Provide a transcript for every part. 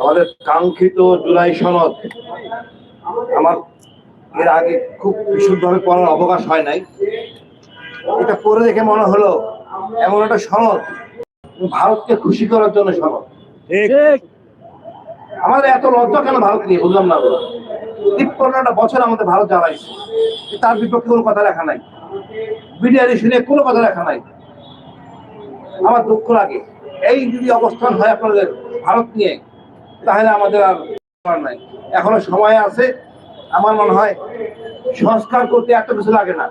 আমাদের কাঙ্ক্ষিত জুলাই সনদ আমার এর আগে খুব বিশুদ্ধভাবে পড়ার অবকাশ হয় নাই। এটা পড়ে দেখে মনে হলো এমন একটা সনদ। ভারতকে খুশি করার জন্য সনদ। আমাদের এত লজ্জা কেন ভারত নিয়ে? বুঝলাম না তিপ্পান্নটা বছর আমাদের ভারত জ্বালাইছে তার বিপক্ষে কোনো কথা লেখা নাই। বিডিআর শুনে কোনো কথা লেখা নাই। আমার দুঃখ লাগে। এই যদি অবস্থান হয় আপনাদের ভারত নিয়ে তাহলে আমাদের আর নাই। এখনও সময় আছে। আমার মনে হয় সংস্কার করতে এত কিছু লাগে না।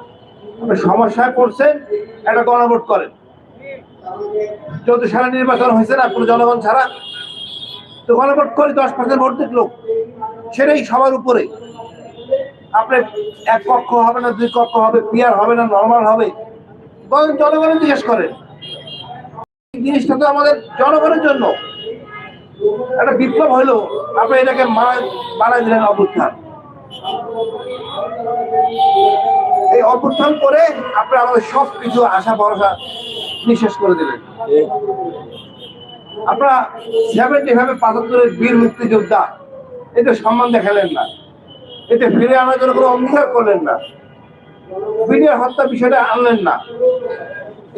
সমস্যায় পড়ছেন, একটা গণভোট করেন। চৌদ্দ সারা নির্বাচন হয়েছে না পুরো জনগণ ছাড়া, তো গণভোট করে দশ পার্সেন্ট ভোট লোক। সেটাই সবার উপরে। আপনার এক কক্ষ হবে না, দুই কক্ষ হবে, পিয়ার হবে না, নর্মাল হবে জনগণের জিজ্ঞেস করেন। জিনিসটা তো আমাদের জনগণের জন্য। একটা বিপ্লব হলো, আপনি এটাকে বানাই দিলেন অভ্যুত্থান। এই অভ্যুত্থান করে আপনি আমাদের সব কিছু আশা, ভরসা নিঃশেষ করে দিলেন। আপনারা সেভেন্টি ভাবে পাঁচাত্তরের বীর মুক্তিযোদ্ধা এতে সম্মান দেখালেন না। এতে ফিরে আনার জন্য কোনো অঙ্গীকার করলেন না। বিডিআর হত্যা বিষয়টা আনলেন না।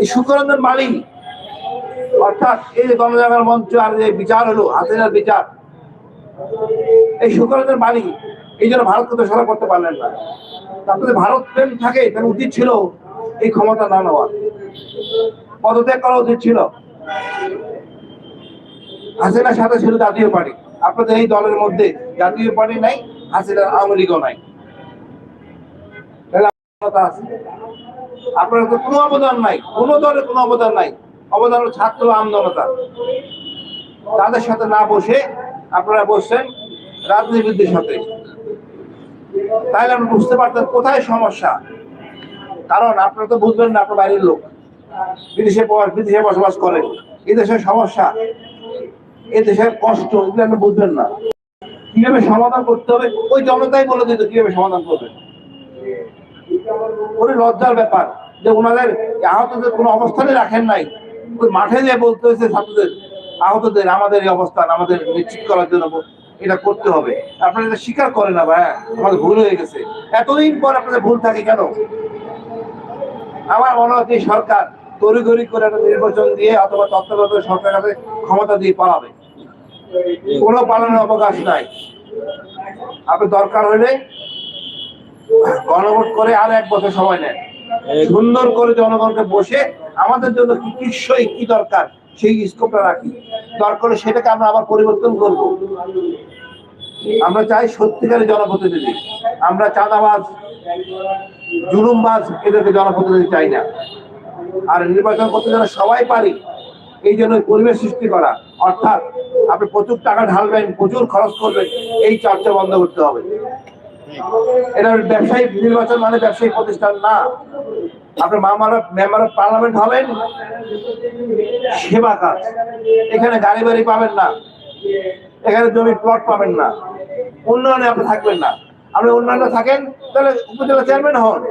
এই সুকরঞ্জন মালিক অর্থাৎ এই যে গণজাগরণ মঞ্চ আর যে বিচার হলো হাসিনার বিচার, এই সুকরঞ্জন মালিক এই জন্য ভারতকে দোষারোপ করতে পারলেন না। আপনাদের ভারত প্রেম থাকে, তার উচিত ছিল এই ক্ষমতা না নেওয়া। পদত্যাগ করা উচিত ছিল। হাসিনার সাথে ছিল জাতীয় পার্টি। আপনাদের এই দলের মধ্যে জাতীয় পার্টি নাই, হাসিনার আওয়ামী লীগও নাই। আপনার তো কোনো অবদান নাই, কোনো দলের কোনো অবদান নাই। অবদান ছাত্র আন্দোলনতা তাদের সাথে না বসে আপনারা বসছেন রাজনীতিবিদদের সাথে। তাহলে আপনি বুঝতে পারতেন কোথায় সমস্যা। কারণ আপনারা তো বুঝবেন না, আপনার বাইরের লোক। বিদেশে বিদেশে বসবাস করেন। এই দেশের সমস্যা এই দেশের কষ্ট, এগুলো আপনি বুঝবেন না। কীভাবে সমাধান করতে হবে? ওই জনতাই বলে দিত কীভাবে সমাধান করবে। ওই লজ্জার ব্যাপার যে ওনাদের আহতদের কোনো অবস্থানে রাখেন নাই। মাঠে যে বলতে হয়েছে ছাত্রদের, আহতদের, আমাদের অবস্থান, আমাদের নিশ্চিত করার জন্য এটা করতে হবে। আপনারা এটা স্বীকার করেন না ভাই আমাদের ভুল হয়ে গেছে। এতদিন পর আপনাদের ভুল থাকে কেন? আমার মনে হচ্ছে সরকার তড়িঘড়ি করে একটা নির্বাচন দিয়ে অথবা তত্ত্বাবধায়ক সরকার কাছে ক্ষমতা দিয়ে পালাবে। কোনো পালনের অবকাশ নাই। আপনি দরকার হলে গণভোট করে আর এক বছর সময় নেন। সুন্দর করে জনগণকে বসে আমাদের জন্য কৃষ্ণই কি দরকার, সেই স্কোপটা রাখি। দরকার সেটাকে আমরা আবার পরিবর্তন করব। আমরা চাই সত্যিকারের জনপ্রতিনিধি। আমরা চাঁদাবাজ, জুলুমবাজ এদেরকে জনপ্রতিনিধি চাই না। আর নির্বাচন করতে যেন সবাই পারি, এই জন্য পরিবেশ সৃষ্টি করা। অর্থাৎ আপনি প্রচুর টাকা ঢালবেন, প্রচুর খরচ করবেন, এই চর্চা বন্ধ করতে হবে। এটা ব্যবসায়িক নির্বাচন মানে ব্যবসায়িক প্রতিষ্ঠান না। আপনি মামারা মেম্বার অফ পার্লামেন্ট হবেন? সেবা কাজ। এখানে গাড়ি বাড়ি পাবেন না। এখানে জমি প্লট পাবেন না। উন্নয়নে আপনি থাকবেন না। আপনি উন্নয়নে থাকেন, তাহলে উপজেলা চেয়ারম্যান হন।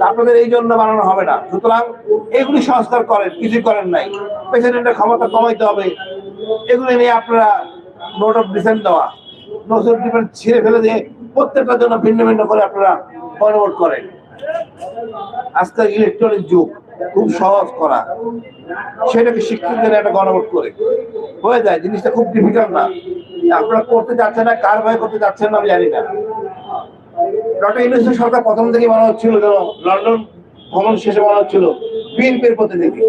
আপনাদের এই জন্য বানানো হবে না। সুতরাং এগুলি সংস্কার করেন কিছু করেন নাই। প্রেসিডেন্টের ক্ষমতা কমাইতে হবে। এগুলি নিয়ে আপনারা নোট অফ ডিসেন্ট দেওয়া। নোট অফ ডিসেন্ট ছিঁড়ে ফেলে দিয়ে প্রত্যেকটার জন্য ভিন্ন ভিন্ন করে আপনারা গণভোট করেন। আজকের ইলেকট্রনিক যুগ, খুব সহজ করা। সেটাকে শিক্ষকদের একটা গণভোট করে। হয়ে যায়, জিনিসটা খুব ডিফিকাল্ট না। আপনারা করতে যাচ্ছেন না, কার ভয় করতে যাচ্ছেন না, আমি জানি না। সরকার প্রথম থেকে মনে হচ্ছিল যেন লন্ডন ভ্রমণ শেষে মনে হচ্ছিল বিএনপির প্রতিনিধি।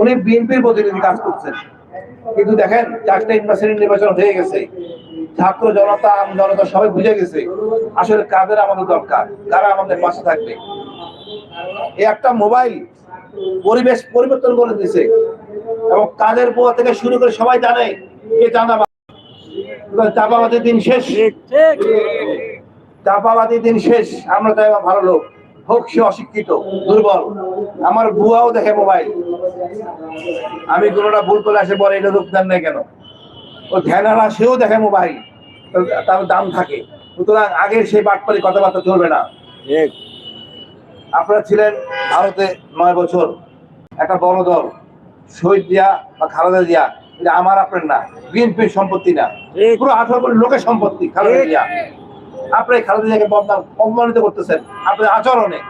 উনি বিএনপির প্রতিনিধি কাজ করছেন। কিন্তু দেখেন, চারটা ইউনিভার্সিটি নির্বাচন হয়ে গেছে। ছাত্র জনতা, আম জনতা সবাই বুঝে গেছে আসলে কাদের আমাদের দরকার, কারা আমাদের পাশে থাকবে। একটা মোবাইল পরিবেশ পরিবর্তন করে দিছে এবং কাদের পোয়া থেকে শুরু করে সবাই জানে কে চাঁদাবাজ। চাপাবাদের দিন শেষ। চাপাবাদের দিন শেষ। আমরা আমার ভালো লোক। হোক সে অশিক্ষিত, দুর্বল। আমার বুয়াও দেখে মোবাইল। আমি কোনোটা ভুল করে আসে পরে এটা রূপ দেন না কেন? ও ধ্যানালা সেও দেখে মোবাইল। তার দাম থাকে। সুতরাং আগের সেই বাটপারি কথাবার্তা চলবে না। আপনারা ছিলেন ভারতে নয় বছর। একটা বড় দল শহীদ জিয়া বা খালেদা এটা আমার আপনার না। বিএনপির সম্পত্তি না। পুরো আঠারো কোটি লোকের সম্পত্তি খালেদা জিয়া। আপনি খালেদা জিয়াকে বদনাম অপমানিত করতেছেন। আপনাদের আচরণে।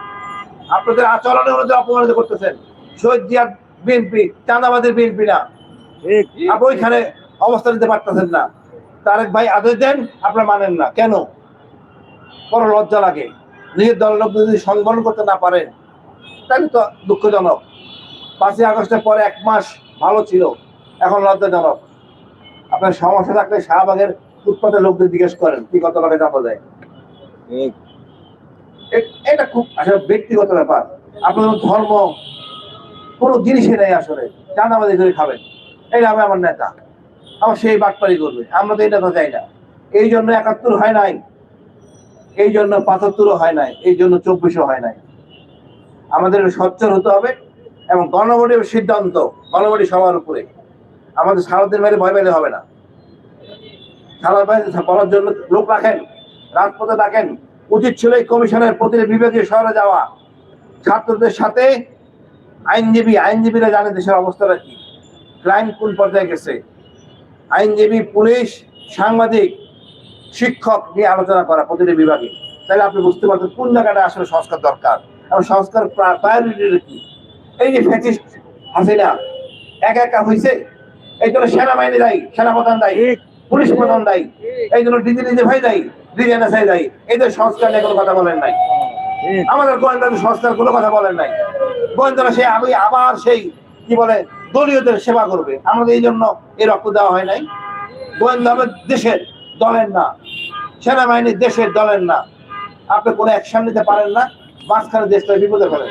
আপনাদের আচরণে ওনাদের অপমানিত করতেছেন। শহীদ জিয়া বিএনপি চাঁদাবাদের বিএনপি না। ওইখানে অবস্থান নিতে পারতেছেন না। তারেক ভাই আদেশ দেন, আপনারা মানেন না। কেন? বড় লজ্জা লাগে। নিজের দলের লোক যদি সংগঠন করতে না পারেন, তাহলে তো দুঃখজনক। পাঁচই আগস্টের পরে এক মাস ভালো ছিল, এখন লজ্জাজনক। আপনার সমস্যা থাকলে শাহবাগের ফুটপাতের লোকদের জিজ্ঞেস করেন, কি কত চাপা যায় ঠিক এটা খুব আসলে ব্যক্তিগত ব্যাপার। আপনাদের ধর্ম, কোনো জিনিসই নেই আসলে। জানাবাদি করে খাবেন। এই হবে আমার নেতা। আমার সেই বাটপারি করবে। আমরা তো এটা তো চাই না। এই জন্য একাত্তর হয় নাই। এই জন্য পাঁচাত্তরও হয় নাই। এই জন্য চব্বিশও হয় নাই। আমাদের সচ্ছল হতে হবে এবং গণভোটের সিদ্ধান্ত, গণভোটই সবার উপরে। আমাদের সারাদিন বাইরে ভয় পেলে হবে না। সারা বাইরে বলার জন্য লোক রাখেন, রাজপথে রাখেন উচিত ছিল এই কমিশনের প্রতিটি বিভাগীয় শহরে যাওয়া। ছাত্রদের সাথে আইনজীবী, আইনজীবীরা জানে দেশের অবস্থাটা কি। ক্রাইম কোন পর্যায়ে গেছে? আইনজীবী পুলিশ সাংবাদিক শিক্ষক নিয়ে আলোচনা করা প্রতিটি বিভাগে। তাহলে আপনি বুঝতে পারছেন কোন জায়গাটা আসলে সংস্কার দরকার এবং সংস্কার প্রায়োরিটি কি? এই যে ফ্যাসিস্ট হাসিনা একা একা হয়েছে এই জন্য সেনাবাহিনী দায়ী সেনাপ্রধান দায়ী পুলিশ প্রধান দায়ী এই জন্য ডিজি ডিজি ভাই দায়ী ডিজি এনএসআই দায়ী এদের সংস্কার নিয়ে কোনো কথা বলেন নাই। আমাদের গোয়েন্দাদের সংস্কার কোনো কথা বলেন নাই। গোয়েন্দারা সে আমি আবার সেই কি বলে দলীয়দের সেবা করবে। আমাদের এই জন্য এই রক্ত দেওয়া হয় নাই। গোয়েন্দা হবে দেশের দলের না। সেনাবাহিনী দেশের দলের না। আপনি কোনো অ্যাকশন নিতে পারেন না। মাঝখানে দেশটা বিপদে ফেলেন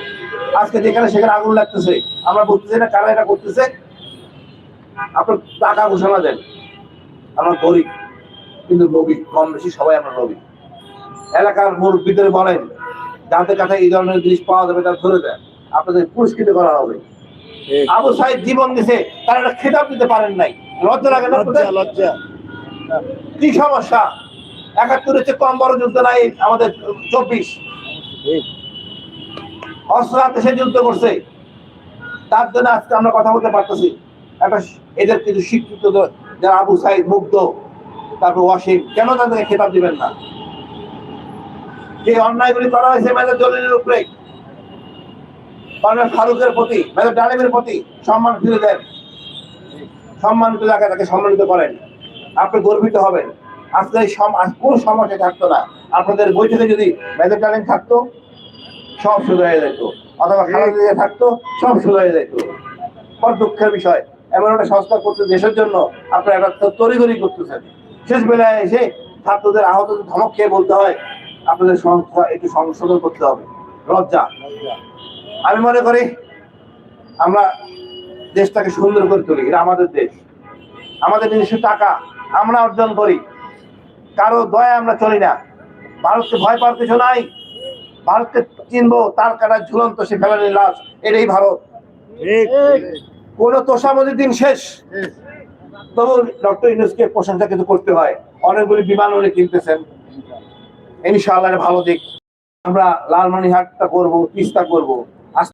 আজকে যেখানে সেখানে আগুন লাগতেছে। আমরা বুঝতেছি না কারা এটা করতেছে। আপনার টাকা ঘোষণা দেন। আমরা গরিব, কিন্তু নবী কম বেশি, সবাই আমরা নবী এলাকার মুরব্বীদের বলেন, যাদের কাছে এই ধরনের জিনিস পাওয়া যাবে তারা ধরে দেন। আপনাদের পুরস্কৃত করা হবে। আবু সাইদ জীবন দিছে তারা একটা খেতাব দিতে পারেন নাই। লজ্জা লাগে না লজ্জা কি সমস্যা? একাত্তরের চেয়ে কম বড় যুদ্ধ নাই আমাদের চব্বিশ। অস্ত্র হাতে সে যুদ্ধ করছে। তার জন্য আজকে আমরা কথা বলতে পারতেছি। একটা এদের কিছু শিক্ষিত যারা আবু সাইদ মুগ্ধ তারপর ওয়াসিম কেন তাদেরকে খেতাব দিবেন না? যে অন্যায়গুলি করা হয়েছে মেজর জলিলের উপরে। কর্নেল ফারুকের প্রতি মেজর ডালিমের প্রতি সম্মান ফিরে দেন। সম্মানিত জায়গায় তাকে সম্মানিত করেন। আপনি গর্বিত হবেন। আজকে কোন সমস্যা থাকতো না। আপনাদের বৈঠকে যদি মেজর ডালিম থাকতো, সব হয়ে যেত। অথবা খালেদা থাকতো, সব হয়ে যেত। বড় দুঃখের বিষয়। এমন একটা সংস্কার করতে দেশের জন্য আপনারা একটা তরিগরি করতেছেন। শেষ বেলায় এসে ছাত্রদের আহত ধমক খেয়ে বলতে হয়, আপনাদের সংস্থা একটু সংশোধন করতে হবে। লজ্জা। আমি মনে করি আমরা দেশটাকে সুন্দর করে তুলি এটা আমাদের দেশ। আমাদের নিজস্ব টাকা আমরা অর্জন করি। কারও দয়া আমরা চলি না। ভারতকে ভয় পাওয়ার কিছু নাই। ভারতকে চিনবো তার কাটা ঝুলন্ত সে ফেলানি লাশ এটাই ভারত। কোন তোষামতির দিন শেষ। তবু ডক্টর ইউনুসকে প্রশংসা কিন্তু করতে হয়। অনেকগুলি বিমান উনি কিনতেছেন। ইনশাআল্লাহ ভালো দিক। আমরা লালমনিহাটটা করব তিস্তা করব।